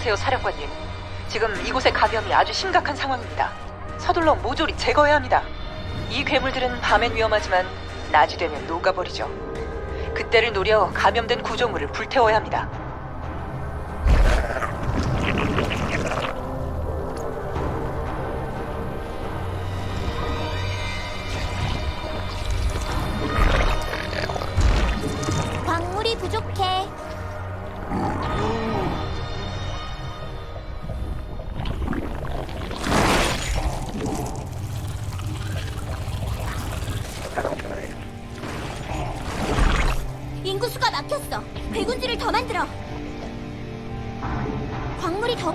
들으세요, 사령관님. 지금 이곳의 감염이 아주 심각한 상황입니다. 서둘러 모조리 제거해야 합니다. 이 괴물들은 밤엔 위험하지만 낮이 되면 녹아버리죠. 그때를 노려 감염된 구조물을 불태워야 합니다. 광물이 부족해.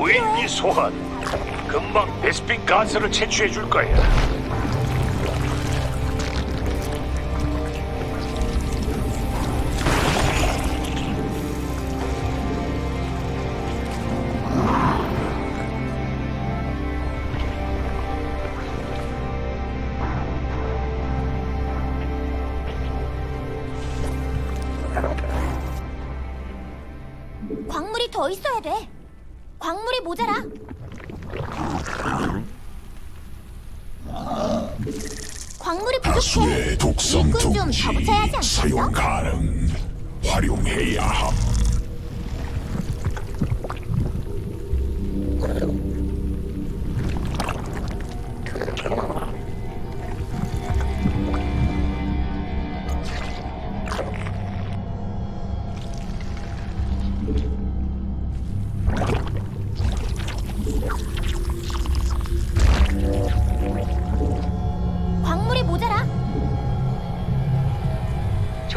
무인기 소환. 금방 베스핀 가스를 채취해 줄 거야. 광물이 더 있어야 돼. 광물이 모자라. 광물이 부족해. 독성 일꾼 좀 둥지 더 붙여야 하지 않겠어? 사용 가능 활용해야 함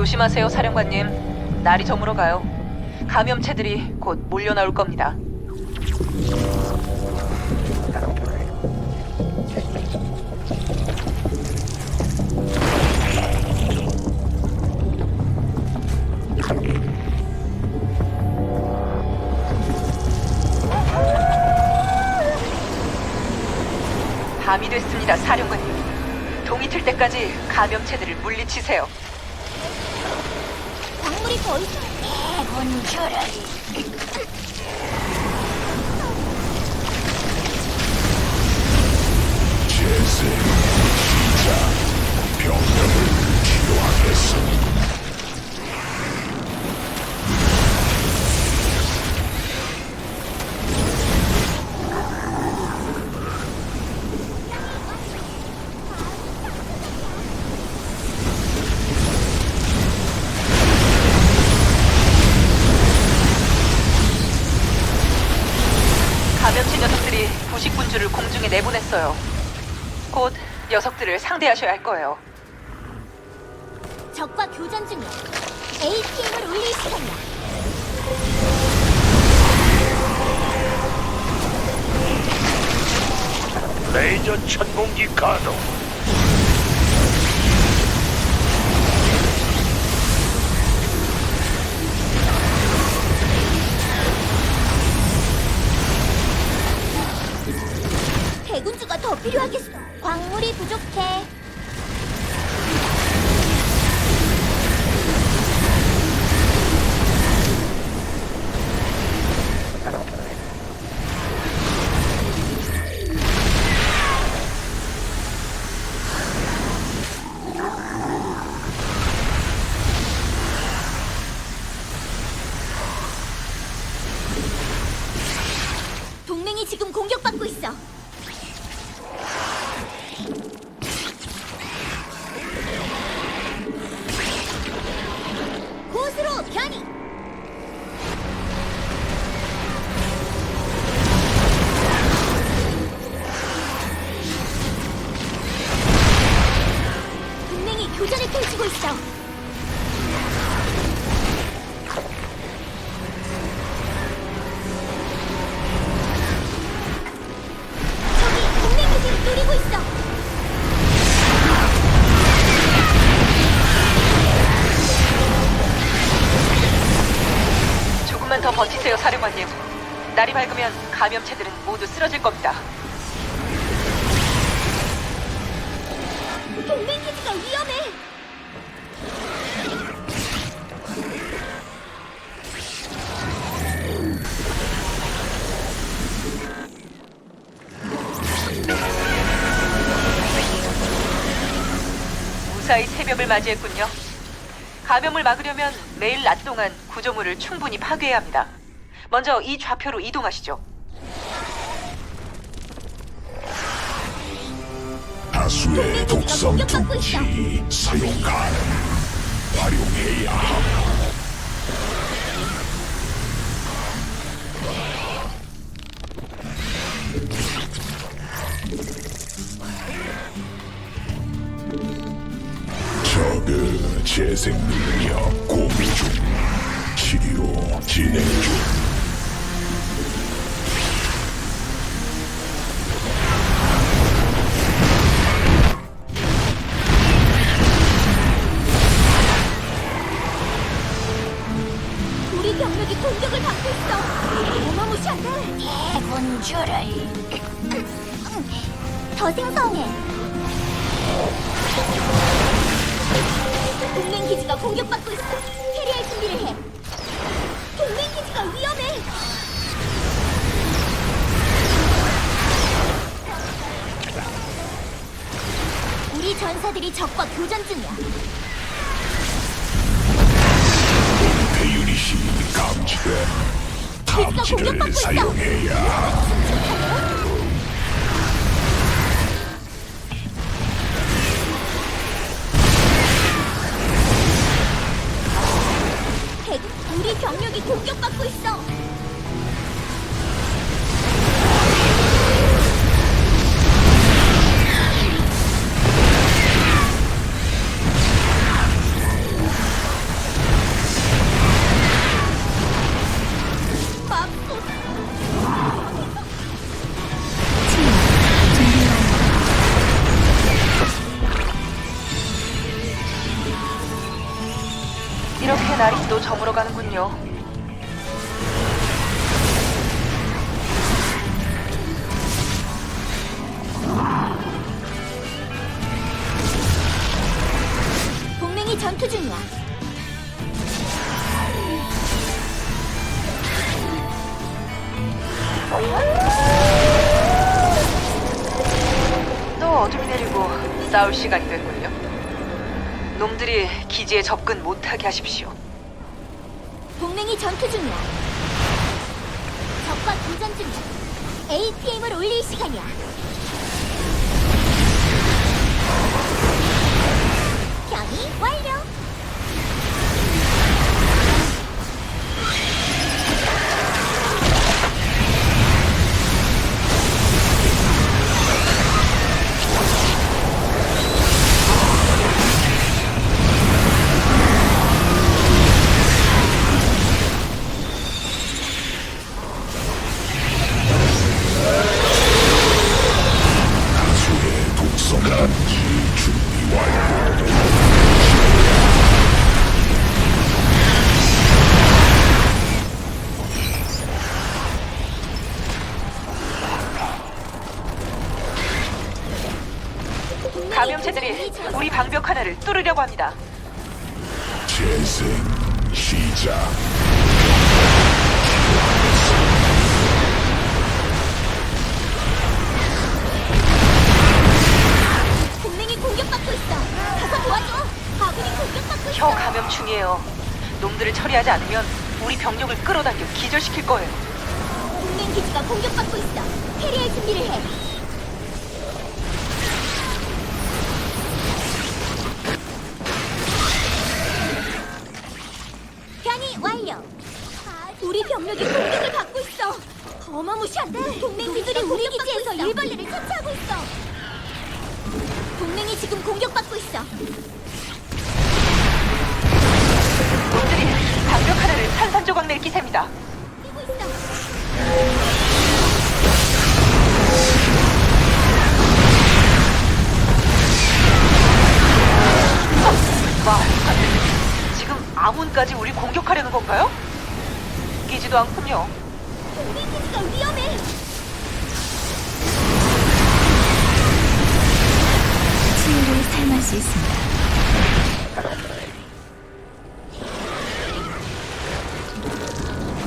조심하세요, 사령관님. 날이 저물어 가요. 감염체들이 곧 몰려 나올 겁니다. 밤이 됐습니다, 사령관님. 동이 틀 때까지 감염체들을 물리치세요. 광물이 더 있어. 대군주를. 재생 시작 병력을 치료하겠음 감염 상대하셔야 할 거예요. 적과 교전 중이야. APM을 올릴 시간이야. 레이저 천공기 가동. 광물이 부족해. 동맹이 지금 공격받고 있어. 조금만 더 버티세요, 사령관님. 날이 밝으면 감염체들은 모두 쓰러질 겁니다. 동맹 기지가 위험해. 무사히 새벽을 맞이했군요. 감염을 막으려면 매일 낮 동안 구조물을 충분히 파괴해야 합니다. 먼저 이 좌표로 이동하시죠. 다수의 독성 둥지 사용 가능. 활용해야 함. 기지가 공격받고 있어. 캐리할 준비를 해. 동맹 기지가 위험해. 우리 전사들이 적과 교전 중이야. 배유닛이 감지된 탐지를 공격받고 있어. 사용해야 함. 대구, 싸울 시간이 됐군요. 놈들이 기지에 접근 못하게 하십시오. 동맹이 전투 중이야. 적과 교전 중이야. APM을 올릴 시간이야. 변이 완료. 합니다. 재생 시작. 동맹이 공격받고 있어. 가서 도와줘. 아군이 공격받고 있어. 혀 감염 중이에요. 놈들을 처리하지 않으면 우리 병력을 끌어당겨 기절시킬 거예요. 동맹 기지가 공격받고 있어. 캐리할 준비를 해. 병력이 공격을 받고 있어. 어마무시한데. 동맹 기지들이 우리 기지에서 일벌레를 처치하고 있어. 동맹이 지금 공격받고 있어. 놈들이 방벽 하나를 산산조각 낼 기세입니다. 뛰고 있어. 와, 지금 아몬까지 우리 공격하려는 건가요? 끼지도 않군요. 동맹 기지가 위험해. 치유를 사용할 수 있습니다.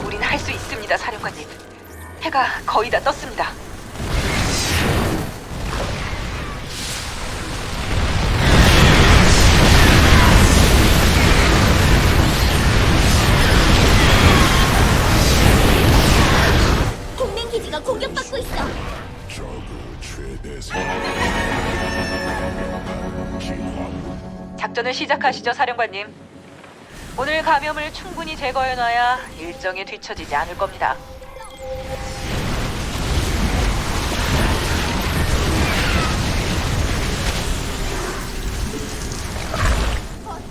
우린 할 수 있습니다, 사령관님. 해가 거의 다 떴습니다. 작전을 시작하시죠, 사령관님. 오늘 감염을 충분히 제거해놔야 일정에 뒤처지지 않을 겁니다.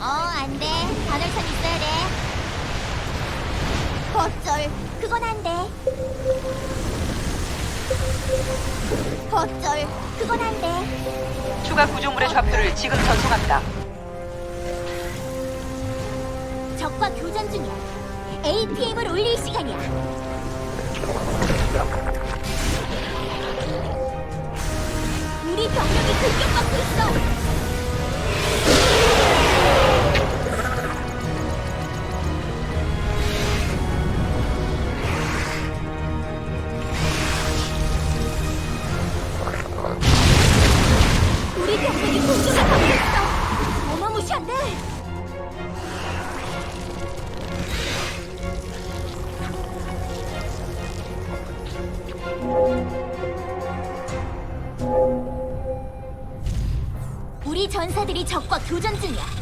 어, 안 돼. 단월선 있어야 돼. 어쩔. 그건 안 돼. 어쩔. 그건 안 돼. 추가 구조물의 좌표를 지금 전송합니다. 적과 교전 중이야. APM을 올릴 시간이야. 우리 병력이 공격받고 있어. 적과 교전 중이야.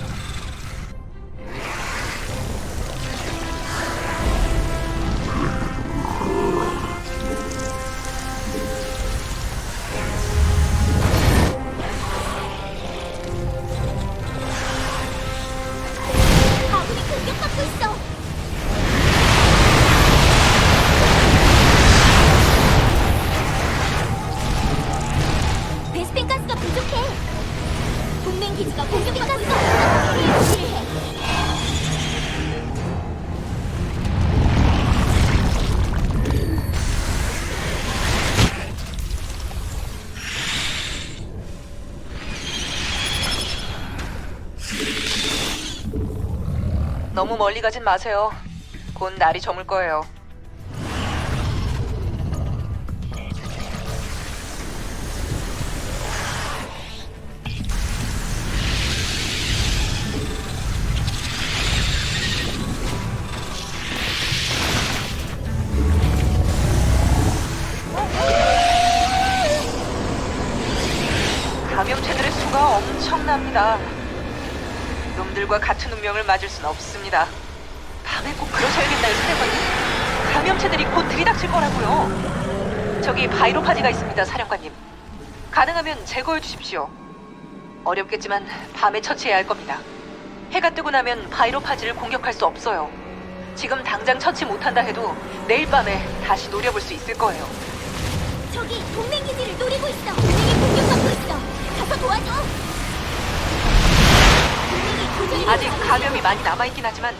너무 멀리 가진 마세요. 곧 날이 저물 거예요. 운명을 맞을 순 없습니다. 밤에 꼭 그러셔야겠나요, 사령관님? 감염체들이 곧 들이닥칠 거라고요. 저기 바이로파지가 있습니다, 사령관님. 가능하면 제거해 주십시오. 어렵겠지만 밤에 처치해야 할 겁니다. 해가 뜨고 나면 바이로파지를 공격할 수 없어요. 지금 당장 처치 못한다 해도 내일 밤에 다시 노려볼 수 있을 거예요. 저기 동맹 기지를 노리고 있어. 동맹이 공격받고 있어. 가서 도와줘. 아직 감염이 많이 남아있긴 하지만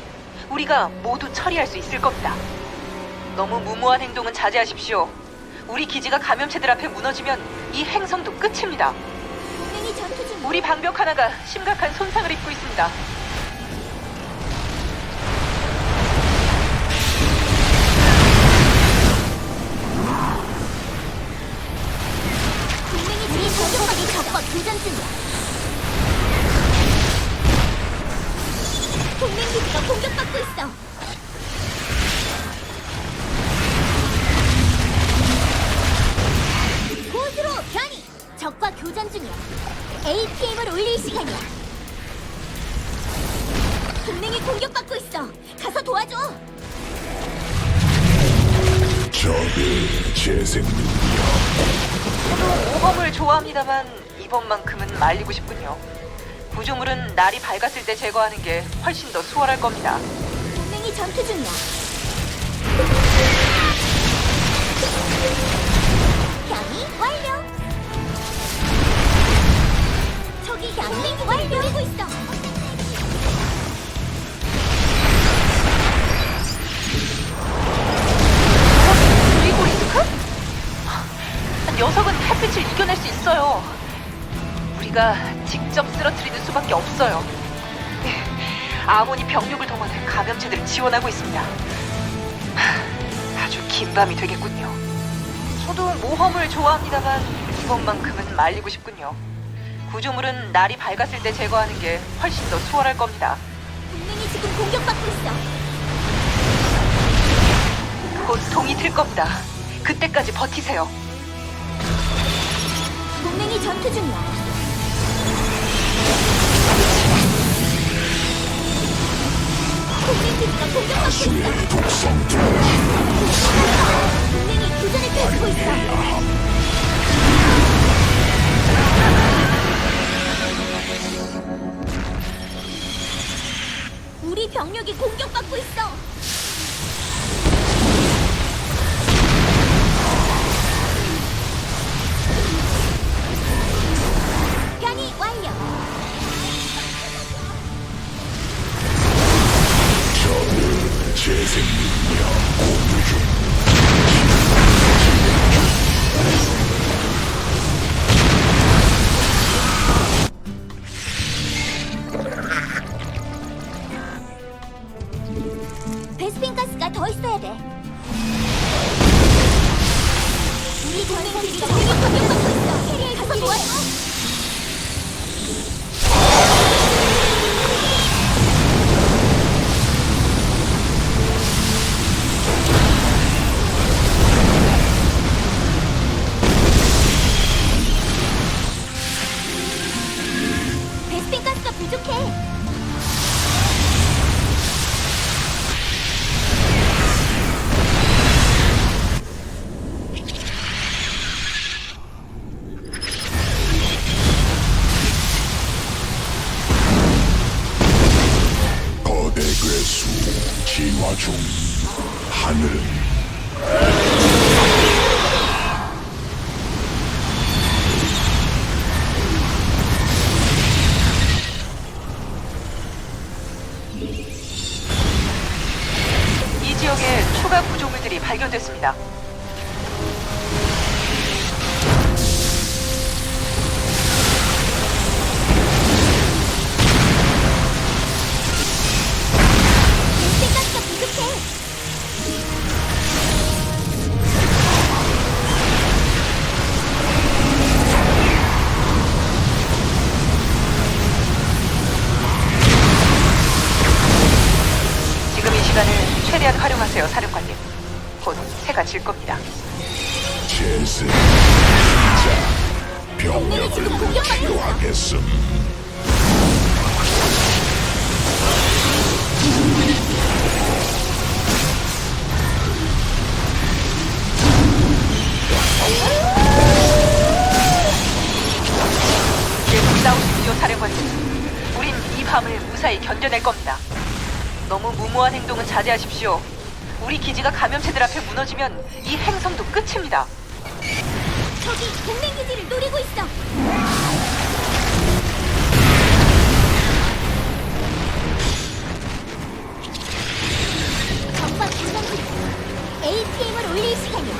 우리가 모두 처리할 수 있을 겁니다. 너무 무모한 행동은 자제하십시오. 우리 기지가 감염체들 앞에 무너지면 이 행성도 끝입니다. 동맹이 전투 중. 우리 방벽 하나가 심각한 손상을 입고 있습니다. 동맹이 우리 공격받이 적과 교전 중이야. 좋아합니다만 이번만큼은 말리고 싶군요. 구조물은 날이 밝았을 때 제거하는 게 훨씬 더 수월할 겁니다. 동맹이 전투 중이야. 변이 완료. 저기 양링 완료. 노리고 있어. 있어요. 우리가 직접 쓰러뜨리는 수밖에 없어요. 아모니 병력을 동원해 감염체들을 지원하고 있습니다. 하, 아주 긴 밤이 되겠군요. 저도 모험을 좋아합니다만 이번만큼은 말리고 싶군요. 구조물은 날이 밝았을 때 제거하는 게 훨씬 더 수월할 겁니다. 동맹이 지금 공격받고 있어. 곧 동이 틀 겁니다. 그때까지 버티세요. 동맹이 전투 중이야. 진화 중 하늘은 이 지역에 추가 구조물들이 발견됐습니다. 활용하세요, 사령관님. 곧 해가 질 겁니다. 재생 자 병력을 치료하겠음 계속 싸우십시오, 사령관님. 우린 이 밤을 무사히 견뎌낼 겁니다. 너무 무모한 행동은 자제하십시오. 우리 기지가 감염체들 앞에 무너지면 이 행성도 끝입니다. 저기 동맹 기지를 노리고 있어. 정박 중단 중. APM을 올릴 시간이야.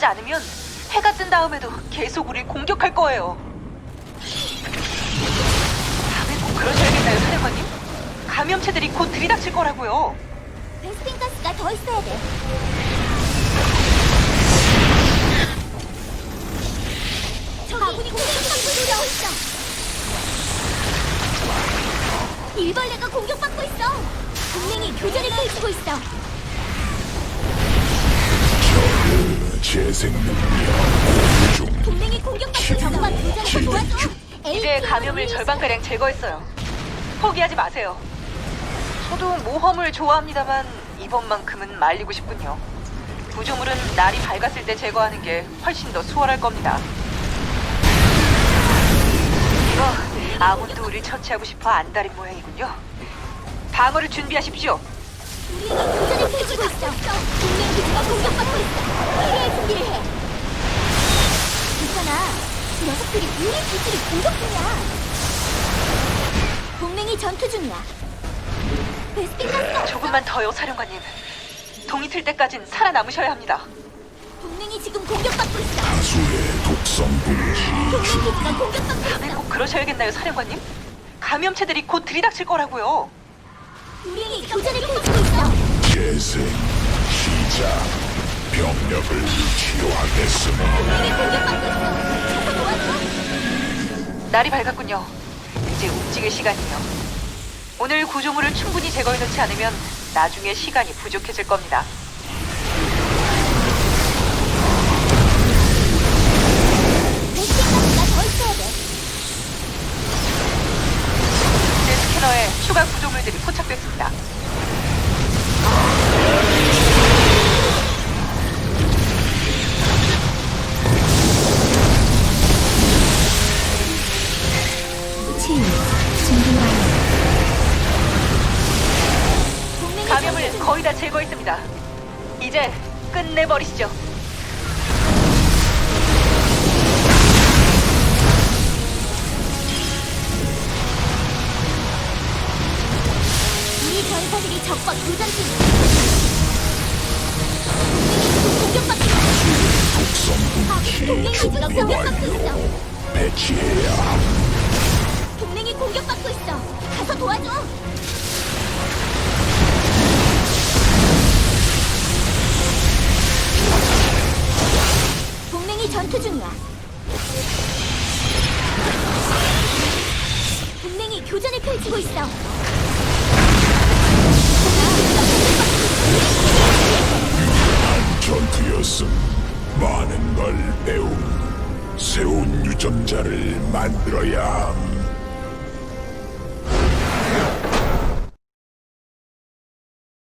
하지 않으면 해가 뜬 다음에도 계속 우릴 공격할 거예요. 다음에 꼭 그러셔야겠나요, 사령관님? 감염체들이 곧 들이닥칠 거라고요. 베스핀 가스가 더 있어야 돼. 아군이 공격받고 있어. 일벌레가 공격받고 있어. 동맹이 교전을 펼치고 있어. 재생 능력 중 동맹이 공격받고. 정말 교전을 도와줘. 이제 감염을 절반가량 제거했어요. 포기하지 마세요. 저도 모험을 좋아합니다만 이번만큼은 말리고 싶군요. 구조물은 날이 밝았을 때 제거하는 게 훨씬 더 수월할 겁니다. 이거 아무도 우리를 처치하고 싶어 안달인 모양이군요. 방어를 준비하십시오. 우리에게 교전을 펼치고 있어. 동맹 기지가 공격받고 있어. 캐리할 준비를 해. 있잖아. 녀석들이 우리 기지를 공격 중이야. 동맹이 전투 중이야. 베스핀 가스가 조금만 더요, 사령관님. 동이 틀 때까진 살아남으셔야 합니다. 동맹이 지금 공격받고 있어. 다수의 독성 분지 동맹 기지가 공격받고 있어. 꼭 그러셔야겠나요, 사령관님? 감염체들이 곧 들이닥칠 거라고요. 동맹이 교전을 펼치고 있어. 재생 시작 병력을 치료하겠음 동맹이 공격받고 있어. 가서 도와줘. 날이 밝았군요. 이제 움직일 시간이에요. 오늘 구조물을 충분히 제거해놓지 않으면 나중에 시간이 부족해질 겁니다. 완료 배치해야 함 동맹이 공격받고 있어. 가서 도와줘. 동맹이 전투 중이야. 동맹이 교전을 펼치고 있어. 전투였음 많은 걸 배움 새로운 유전자를 만들어야 함